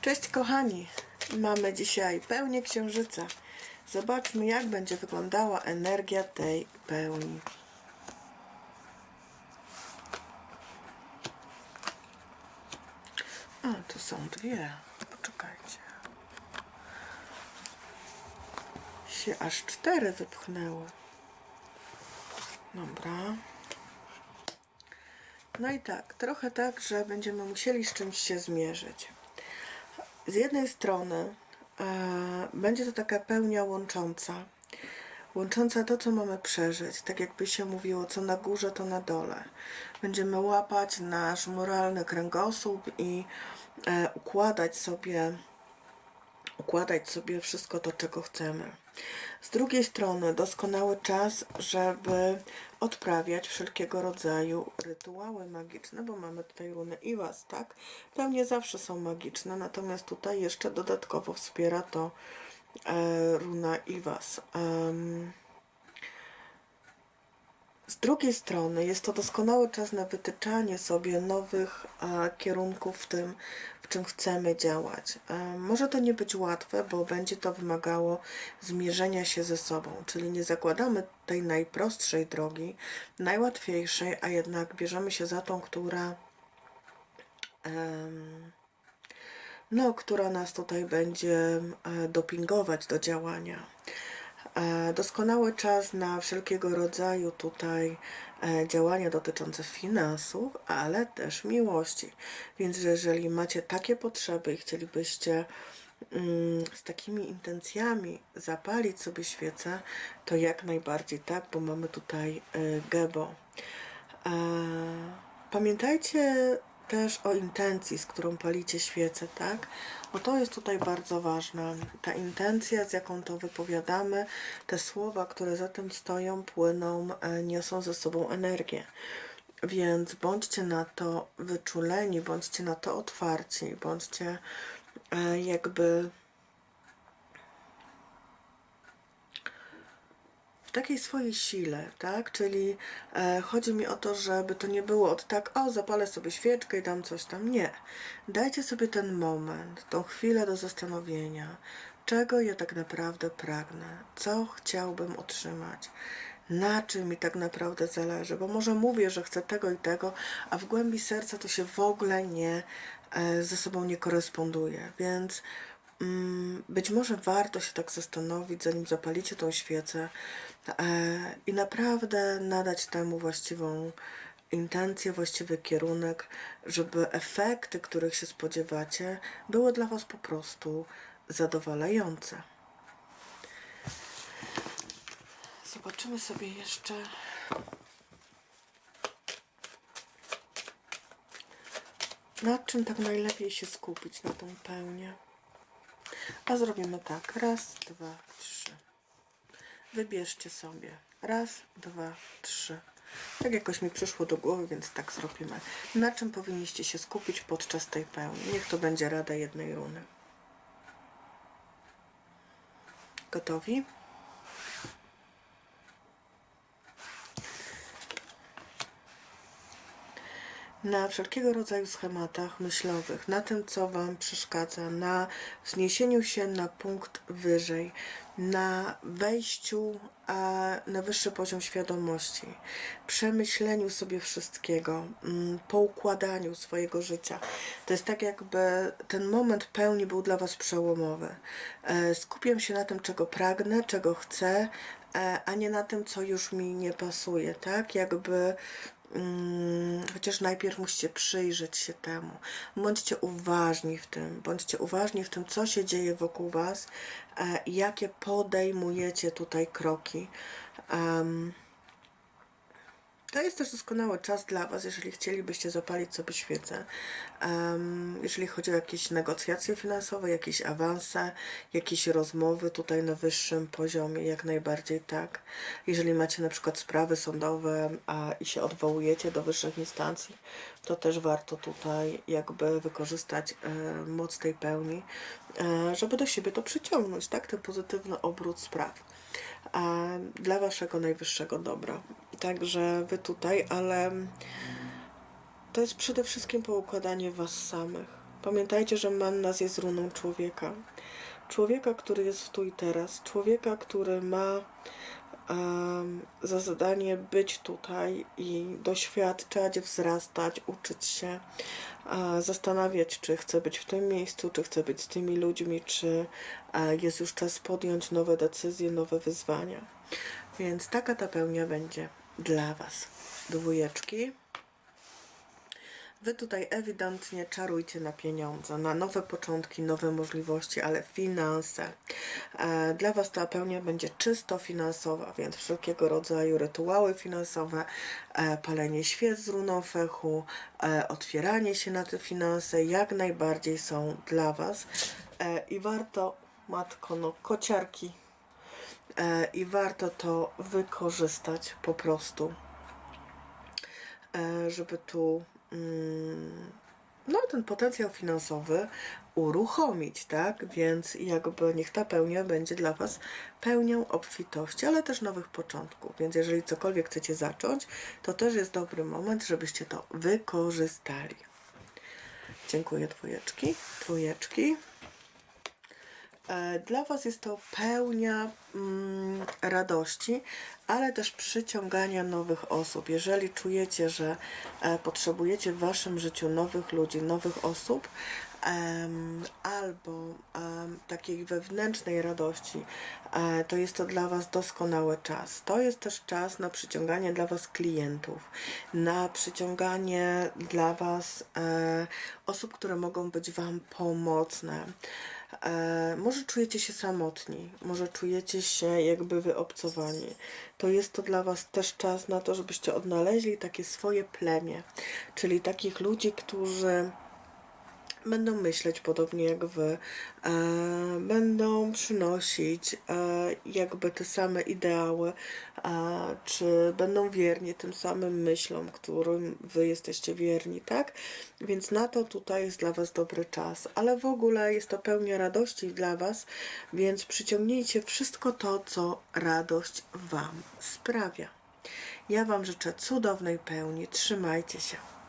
Cześć kochani, mamy dzisiaj pełnię księżyca. Zobaczmy jak będzie wyglądała energia tej pełni. A, tu są dwie. Poczekajcie. Się aż cztery wypchnęły. Dobra. No i tak, trochę tak, że będziemy musieli z czymś się zmierzyć. Z jednej strony e, będzie to taka pełnia łącząca. Łącząca to, co mamy przeżyć. Tak jakby się mówiło, co na górze, to na dole. Będziemy łapać nasz moralny kręgosłup i e, układać sobie układać sobie wszystko to, czego chcemy. Z drugiej strony, doskonały czas, żeby odprawiać wszelkiego rodzaju rytuały magiczne, bo mamy tutaj runy Iwas, tak? Pewnie zawsze są magiczne, natomiast tutaj jeszcze dodatkowo wspiera to e, runa Iwas. Drugiej strony jest to doskonały czas na wytyczanie sobie nowych e, kierunków w tym, w czym chcemy działać. E, może to nie być łatwe, bo będzie to wymagało zmierzenia się ze sobą, czyli nie zakładamy tej najprostszej drogi, najłatwiejszej, a jednak bierzemy się za tą, która no, która nas tutaj będzie e, dopingować do działania. E, Doskonały czas na wszelkiego rodzaju tutaj e, działania dotyczące finansów, ale też miłości. Więc jeżeli macie takie potrzeby i chcielibyście mm, z takimi intencjami zapalić sobie świecę, to jak najbardziej tak, bo mamy tutaj e, gebo. Pamiętajcie też o intencji, z którą palicie świecę, tak? Bo to jest tutaj bardzo ważne. Ta intencja, z jaką to wypowiadamy, te słowa, które za tym stoją, płyną, e, niosą ze sobą energię. Więc bądźcie na to wyczuleni, bądźcie na to otwarci, bądźcie e, jakby w takiej swojej sile, tak? Czyli e, chodzi mi o to, żeby to nie było od tak, o, zapalę sobie świeczkę i dam coś tam. Nie. Dajcie sobie ten moment, tą chwilę do zastanowienia, czego ja tak naprawdę pragnę, co chciałbym otrzymać, na czym mi tak naprawdę zależy, bo może mówię, że chcę tego i tego, a w głębi serca to się w ogóle nie e, ze sobą nie koresponduje, więc Być może warto się tak zastanowić, zanim zapalicie tą świecę e, i naprawdę nadać temu właściwą intencję, właściwy kierunek, żeby efekty, których się spodziewacie, były dla Was po prostu zadowalające. Zobaczymy sobie jeszcze. Nad czym tak najlepiej się skupić na tą pełnię? A zrobimy tak. Raz, dwa, trzy. Wybierzcie sobie. Raz, dwa, trzy. Tak jakoś mi przyszło do głowy, więc tak zrobimy. Na czym powinniście się skupić podczas tej pełni? Niech to będzie rada jednej runy. Gotowi? Na wszelkiego rodzaju schematach myślowych, na tym, co Wam przeszkadza, na wzniesieniu się na punkt wyżej, na wejściu na wyższy poziom świadomości, przemyśleniu sobie wszystkiego, mm, poukładaniu swojego życia. To jest tak, jakby ten moment pełni był dla Was przełomowy. E, Skupiam się na tym, czego pragnę, czego chcę, a nie na tym, co już mi nie pasuje, tak? Jakby Mm, chociaż najpierw musicie przyjrzeć się temu. Bądźcie uważni w tym, bądźcie uważni w tym, co się dzieje wokół Was e, jakie podejmujecie tutaj kroki. Um, to jest też doskonały czas dla Was, jeżeli chcielibyście zapalić sobie świecę. Um, jeżeli chodzi o jakieś negocjacje finansowe, jakieś awanse, jakieś rozmowy tutaj na wyższym poziomie, jak najbardziej tak. Jeżeli macie na przykład sprawy sądowe a, i się odwołujecie do wyższych instancji, to też warto tutaj jakby wykorzystać e, moc tej pełni, e, żeby do siebie to przyciągnąć, tak? Ten pozytywny obrót spraw a dla waszego najwyższego dobra. Także wy tutaj, ale to jest przede wszystkim poukładanie was samych. Pamiętajcie, że Mannas jest runą człowieka. Człowieka, który jest w tu i teraz. Człowieka, który ma em, za zadanie być tutaj i doświadczać, wzrastać, uczyć się, e, zastanawiać, czy chce być w tym miejscu, czy chce być z tymi ludźmi, czy e, jest już czas podjąć nowe decyzje, nowe wyzwania. Więc taka ta pełnia będzie dla Was. Dwójeczki. Wy tutaj ewidentnie czarujcie na pieniądze, na nowe początki, nowe możliwości, ale finanse. E, Dla Was ta pełnia będzie czysto finansowa, więc wszelkiego rodzaju rytuały finansowe, e, palenie świec z runą fechu, e, otwieranie się na te finanse jak najbardziej są dla Was. I warto, matko, no kociarki, i warto to wykorzystać po prostu e, żeby tu mm, no, ten potencjał finansowy uruchomić, tak? Więc jakby niech ta pełnia będzie dla Was pełnią obfitości, ale też nowych początków. Więc jeżeli cokolwiek chcecie zacząć, to też jest dobry moment, żebyście to wykorzystali. Dziękuję dwójeczki, trójeczki. E, Dla Was jest to pełnia mm, radości, ale też przyciągania nowych osób. Jeżeli czujecie, że e, potrzebujecie w Waszym życiu nowych ludzi, nowych osób, albo takiej wewnętrznej radości, e, to jest to dla Was doskonały czas. To jest też czas na przyciąganie dla Was klientów, na przyciąganie dla Was e, osób, które mogą być Wam pomocne. E, może czujecie się samotni, może czujecie się jakby wyobcowani. To jest to dla Was też czas na to, żebyście odnaleźli takie swoje plemię, czyli takich ludzi, którzy będą myśleć podobnie jak Wy, e, będą przynosić e, jakby te same ideały, e, czy będą wierni tym samym myślom, którym Wy jesteście wierni, tak? Więc na to tutaj jest dla Was dobry czas, ale w ogóle jest to pełnia radości dla Was, więc przyciągnijcie wszystko to, co radość Wam sprawia. Ja Wam życzę cudownej pełni, trzymajcie się.